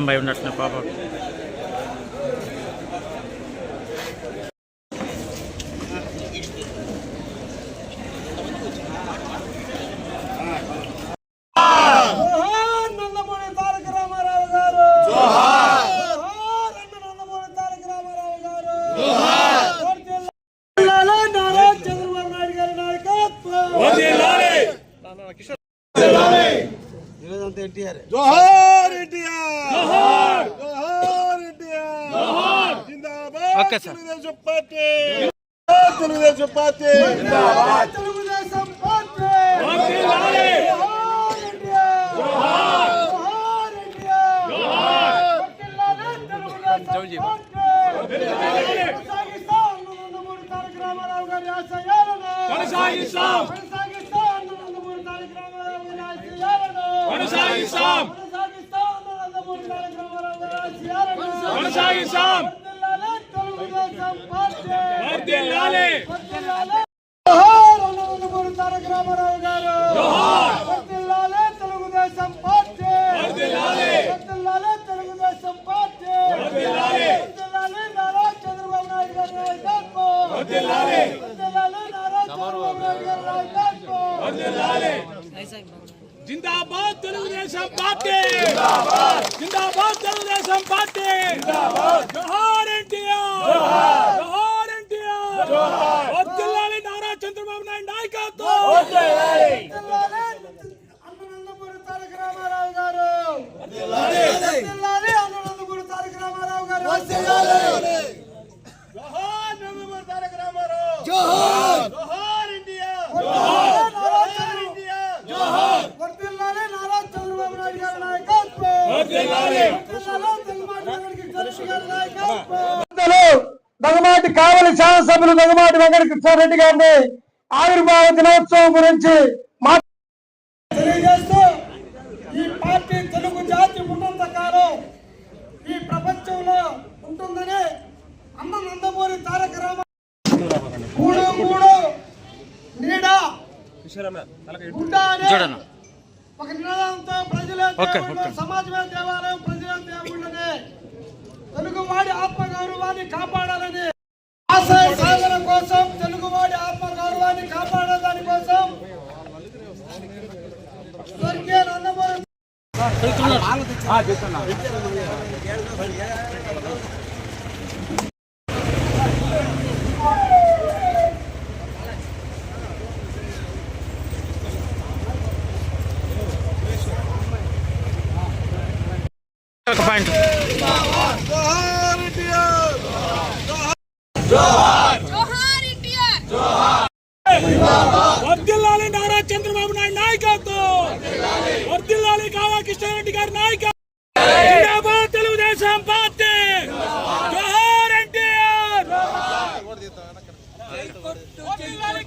అదేం భయం ఉన్నట్టు పాప జోహార్ నందమూరి తారక రామారావు గారు జోహార్ అన్న నందమూరి తారక రామారావు గారు జోహార్ జిల్లాలో నారా చంద్రబాబు నాయుడు గారి నాయకత్వం ఈరోజంతా ఎన్టీఆర్ జోహార్ ఎన్టీఆర్ జోహార్ జోహార్ ఎన్టీఆర్ జోహార్ జిందాబాద్ okay sir. Telugu Desam party Telugu Desam party. Telugu Desam party. కొనసాగిస్తాం. కొనసాగిస్తాం. కొనసాగిస్తాం. నందమూరి నందమూరి తారక రామారావు గారు వర్ధిల్లాలి తెలుగుదేశం పార్టీ వర్ధిల్లాలి. వర్ధిల్లాలి తెలుగుదేశం పార్టీ వర్ధిల్లాలి. వర్ధిల్లాలి నారా చంద్రబాబు నాయుడు గారి నాయకత్వం వర్ధిల్లాలి. వర్ధిల్లాలి నారా చంద్రబాబు నాయుడు గారి నాయకత్వం వర్ధిల్లాలి. జిందాబాద్ తెలుగుదేశం పార్టీ జిందాబాద్ తెలుగుదేశం పార్టీ జోహార్ ఎన్టీఆర్ జోహార్ ఎన్టీఆర్ వర్ధిల్లాలి నారా చంద్రబాబు నాయుడు నాయకత్వం వర్ధిల్లాలి అన్ననందమూరి తారక రామారావు గారు వర్ధిల్లాలి అన్ననందమూరి తారక రామారావు గారు జోహార్ నందమూరి తారక రామారావు జోహార్ జోహార్ ఎన్టీఆర్ వర్ధిల్లాలి నారా చంద్ర- ఎన్టీఆర్ వర్ధిల్లాలి నారా చంద్రబాబు నాయుడు గారి నాయకత్వం వర్ధిల్లాలి. వర్ధిల్లాలి తెలుగుమాటి వెంకట కృష్ణారెడ్డి గారి నాయకత్వం కావలి శాసనసభ్యులు దగ్గమాటి వెంకట కృష్ణారెడ్డి గారిని ఆవిర్భావ దినోత్సవం గురించి తెలియజేస్తూ ఈ పార్టీ తెలుగు జాతి ఉన్నంత కాలం ఈ ప్రపంచంలో ఉంటుందని అన్న నందమూరి తారక రామ కూడు కూడు నీడ. ఒక నినాదంతో ప్రజలే. సమాజమే దేవాలయం ప్రజలే దేవుళ్ళని. తెలుగువాడి ఆత్మగౌరవాన్ని కాపాడాలని ఆశయ సాధన కోసం తెలుగువాడి ఆత్మగౌరవాన్ని కాపాడే దాని కోసం స్వర్గీయ నందమూరి ఒక పాయింట్ జోహార్ ఎన్టీఆర్ జోహార్ ఎన్టీఆర్ వర్ధిల్లాలి నారా చంద్రబాబు నాయుడు నాయకత్వం వర్ధిల్లాలి కావా కృష్ణారెడ్డి గారి నాయకత్వం జిందాబాద్ తెలుగుదేశం పార్టీ జోహార్ ఎన్టీఆర్ వర్ధిల్లాలి.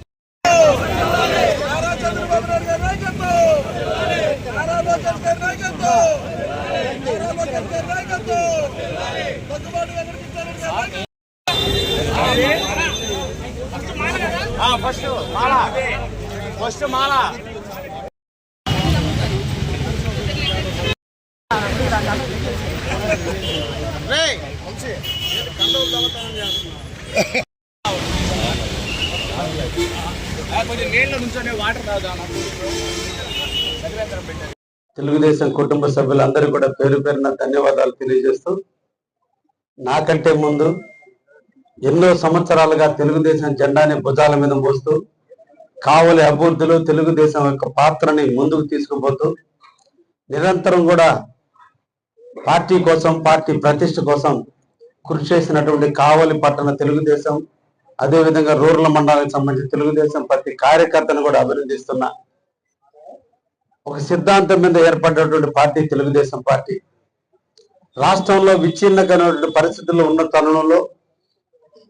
నారా చంద్రబాబు నాయుడు గారి నాయకత్వం నారా లోకేష్ గారి నాయకత్వం నారా లోకేష్ గారి నాయకత్వం దగ్గుబాటి వెంకట కృష్ణారెడ్డి గారి నాయకత్వం తెలుగుదేశం కుటుంబ సభ్యులందరూ కూడా పేరు పేరున ధన్యవాదాలు తెలియజేస్తూ నాకంటే ముందు ఎన్నో సంవత్సరాలుగా తెలుగుదేశం జెండాని భుజాల మీద మోస్తూ కావలి అభివృద్ధిలో తెలుగుదేశం యొక్క పాత్రని ముందుకు తీసుకుపోతూ నిరంతరం కూడా పార్టీ కోసం పార్టీ ప్రతిష్ట కోసం కృషి చేసినటువంటి కావలి పట్టణ తెలుగుదేశం అదేవిధంగా రూరల్ మండలానికి సంబంధించిన తెలుగుదేశం ప్రతి కార్యకర్తను కూడా అభినందిస్తున్నా. ఒక సిద్ధాంతం మీద ఏర్పడినటువంటి పార్టీ తెలుగుదేశం పార్టీ. రాష్ట్రంలో విచ్ఛిన్నమైనటువంటి పరిస్థితుల్లో ఉన్న తరుణంలో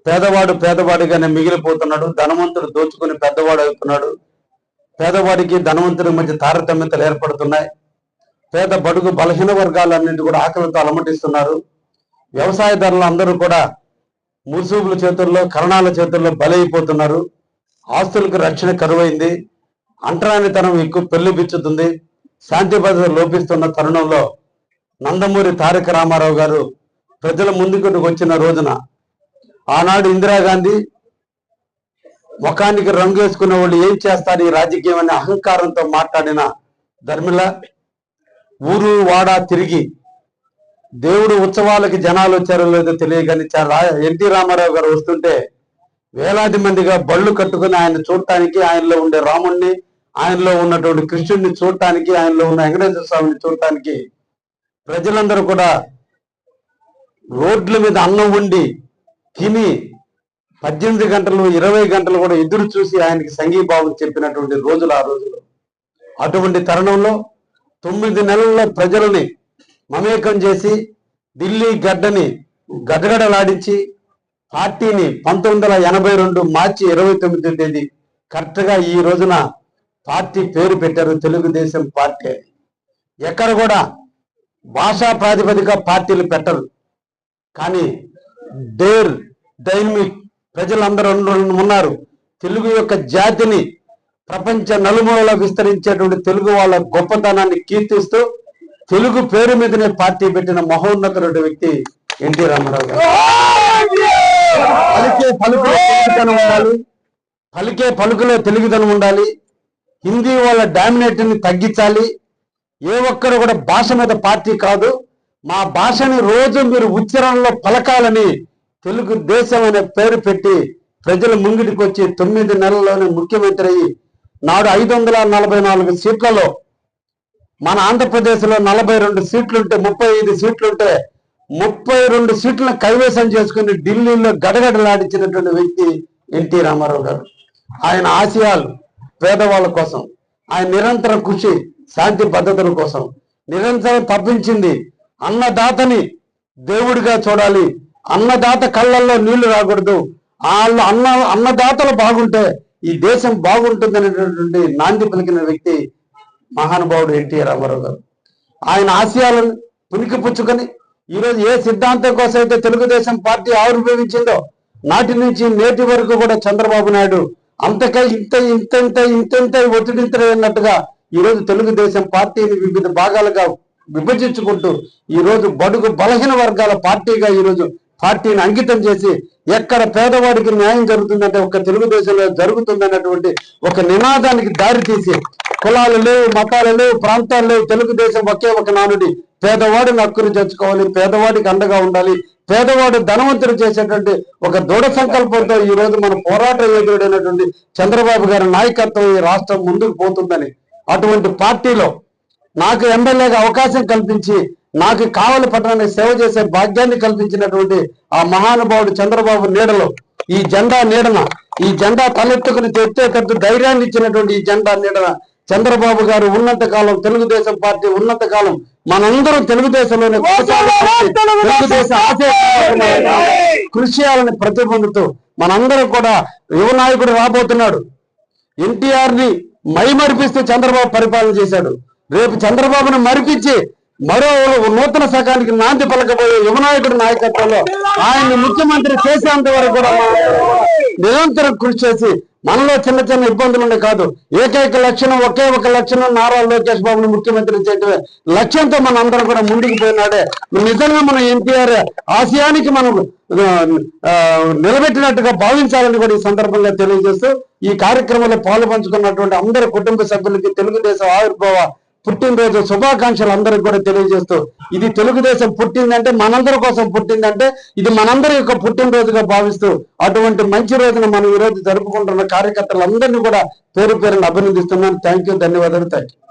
పేదవాడు పేదవాడిగానే మిగిలిపోతున్నాడు ధనవంతుడు దోచుకుని పెద్దవాడు అవుతున్నాడు. పేదవాడికి ధనవంతుడి మధ్య తారతమ్యతలు ఏర్పడుతున్నాయి. పేద బడుగు బలహీన వర్గాలన్నింటి కూడా ఆకలితో అలమటిస్తున్నారు. వ్యవసాయదారులు అందరూ కూడా ముసుగుల చేతుల్లో కరణాల చేతుల్లో బలైపోతున్నారు. ఆస్తులకు రక్షణ కరువైంది. అంటరానితనం ఎక్కువ పెళ్ళి బిచ్చుతుంది. శాంతి భద్రత లోపిస్తున్న తరుణంలో నందమూరి తారక రామారావు గారు ప్రజల ముందుకు వచ్చిన రోజున ఆనాడు ఇందిరాగాంధీ ముఖానికి రంగు వేసుకున్న వాళ్ళు ఏం చేస్తారు ఈ రాజకీయం అనే అహంకారంతో మాట్లాడిన ధర్మిల? ఊరు వాడ తిరిగి దేవుడు ఉత్సవాలకి జనాలు వచ్చారో లేదో తెలియగాని చాలా ఎన్టీ రామారావు గారు వస్తుంటే వేలాది మందిగా బళ్ళు కట్టుకుని ఆయన చూడటానికి ఆయనలో ఉండే రాముణ్ణి ఆయనలో ఉన్నటువంటి కృష్ణుడిని చూడటానికి ఆయనలో ఉన్న వెంకటేశ్వర స్వామిని చూడటానికి ప్రజలందరూ కూడా రోడ్ల మీద అన్నం వండి తిని పద్దెనిమిది గంటలు ఇరవై గంటలు కూడా ఎదురు చూసి ఆయనకి సంఘీభావం చెప్పినటువంటి రోజులు ఆ రోజులు. అటువంటి తరుణంలో తొమ్మిది నెలల్లో ప్రజలని మమేకం చేసి ఢిల్లీ గడ్డని గడగడలాడించి పార్టీని పంతొమ్మిది వందల ఎనభై రెండు మార్చి ఇరవై తొమ్మిది తేదీ కరెక్ట్గా ఈ రోజున పార్టీ పేరు పెట్టారు తెలుగుదేశం పార్టీ అని. ఎక్కడ కూడా భాషా ప్రాతిపదిక పార్టీలు పెట్టరు. కానీ డేర్ డైనమిక్ ప్రజలందరూ ఉన్నారు. తెలుగు యొక్క జాతిని ప్రపంచ నలుమూలలో విస్తరించేటువంటి తెలుగు వాళ్ళ గొప్పతనాన్ని కీర్తిస్తూ తెలుగు పేరు మీదనే పార్టీ పెట్టిన మహోన్నతుడు వ్యక్తి ఎన్టీ రామారావు గారు. పలికే పలుకులో తెలుగుదనం ఉండాలి. పలికే పలుకులో తెలుగుదనం ఉండాలి. హిందీ వాళ్ళ డామినేట్ని తగ్గించాలి. ఏ ఒక్కరు కూడా భాష మీద పార్టీ కాదు. మా భాషని రోజు మీరు ఉచ్చారణలో పలకాలని తెలుగు దేశం అనే పేరు పెట్టి ప్రజల ముంగిటికి వచ్చి తొమ్మిది నెలల్లోనే ముఖ్యమంత్రి అయ్యి నాడు ఐదు వందల నలభై నాలుగు సీట్లలో మన ఆంధ్రప్రదేశ్లో నలభై రెండు సీట్లుంటే ముప్పై ఐదు సీట్లుంటే ముప్పై రెండు సీట్లను కైవసం చేసుకుని ఢిల్లీలో గడగడలాడించినటువంటి వ్యక్తి ఎన్టీ రామారావు గారు. ఆయన ఆశయాలు పేదవాళ్ళ కోసం ఆయన నిరంతర కృషి శాంతి భద్రతల కోసం నిరంతరం తప్పించింది అన్నదాతని దేవుడిగా చూడాలి. అన్నదాత కళ్ళల్లో నీళ్ళు రాకూడదు. వాళ్ళ అన్న అన్నదాతలు బాగుంటే ఈ దేశం బాగుంటుందనేటటువంటి నాంది పలికిన వ్యక్తి మహానుభావుడు ఎన్టీఆర్ రామారావు గారు. ఆయన ఆశయాలను పునికి పుచ్చుకొని ఈరోజు ఏ సిద్ధాంతం కోసం అయితే తెలుగుదేశం పార్టీ ఆవిర్భవించిందో నాటి నుంచి నేటి వరకు కూడా చంద్రబాబు నాయుడు అంతకై ఇంత ఇంత ఇంత ఇంత అన్నట్టుగా ఈ రోజు తెలుగుదేశం పార్టీని వివిధ భాగాలుగా విభజించుకుంటూ ఈరోజు బడుగు బలహీన వర్గాల పార్టీగా ఈ రోజు పార్టీని అంకితం చేసి ఎక్కడ పేదవాడికి న్యాయం జరుగుతుందంటే ఒక తెలుగుదేశంలో జరుగుతుందన్నటువంటి ఒక నినాదానికి దారి తీసి కులాలు లేవు మతాలు లేవు ప్రాంతాలు లేవు తెలుగుదేశం ఒకే ఒక నానుడి. పేదవాడిని హక్కును తెచ్చుకోవాలి పేదవాడికి అండగా ఉండాలి. పేదవాడు ధనవంతుడు చేసేటువంటి ఒక దృఢ సంకల్పంతో ఈ రోజు మన పోరాట యోధుడైనటువంటి చంద్రబాబు గారి నాయకత్వం ఈ రాష్ట్రం ముందుకు పోతుందని అటువంటి పార్టీలో నాకు ఎమ్మెల్యేగా అవకాశం కల్పించి నాకు కావలి పట్టణానికి సేవ చేసే భాగ్యాన్ని కల్పించినటువంటి ఆ మహానుభావుడు చంద్రబాబు నీడలో ఈ జెండా నీడన ఈ జెండా తలెత్తుకుని తెచ్చేటట్టు ధైర్యాన్ని ఇచ్చినటువంటి ఈ జెండా నీడన చంద్రబాబు గారు ఉన్నత కాలం తెలుగుదేశం పార్టీ ఉన్నత కాలం మనందరం తెలుగుదేశంలోనే తెలుగుదేశం కృషి చేయాలని ప్రతిబంధతో మనందరం కూడా యువ నాయకుడు రాబోతున్నాడు. ఎన్టీఆర్ని మైమరిపిస్తూ చంద్రబాబు పరిపాలన చేశాడు. రేపు చంద్రబాబును మరిపించి మరో నూతన శకానికి నాంది పలకబోయే యువనాయకుడి నాయకత్వంలో ఆయన్ని ముఖ్యమంత్రి చేసేంత వరకు కూడా నిరంతరం కృషి చేసి మనలో చిన్న చిన్న ఇబ్బందులు ఉండే కాదు. ఏకైక లక్షణం ఒకే ఒక లక్షణం నారా లోకేష్ బాబుని ముఖ్యమంత్రి చేయటమే. లక్ష్యంతో మనం అందరం కూడా ముందుకు పోయినాడే. నిజంగా మనం ఎన్టీఆర్ ఆశయానికి మనం ఆ, నిలబెట్టినట్టుగా భావించాలని కూడా ఈ సందర్భంగా తెలియజేస్తూ ఈ కార్యక్రమంలో పాలు పంచుకున్నటువంటి అందరి కుటుంబ సభ్యులకి తెలుగుదేశం ఆవిర్భావ పుట్టినరోజు శుభాకాంక్షలు అందరికి కూడా తెలియజేస్తూ ఇది తెలుగుదేశం పుట్టిందంటే మనందరి కోసం పుట్టిందంటే ఇది మనందరి యొక్క పుట్టినరోజుగా భావిస్తూ అటువంటి మంచి రోజున మనం ఈ రోజు జరుపుకుంటున్న కార్యకర్తలందరినీ కూడా పేరు పేరుని అభినందిస్తున్నాను. థ్యాంక్ యూ ధన్యవాదాలు థ్యాంక్ యూ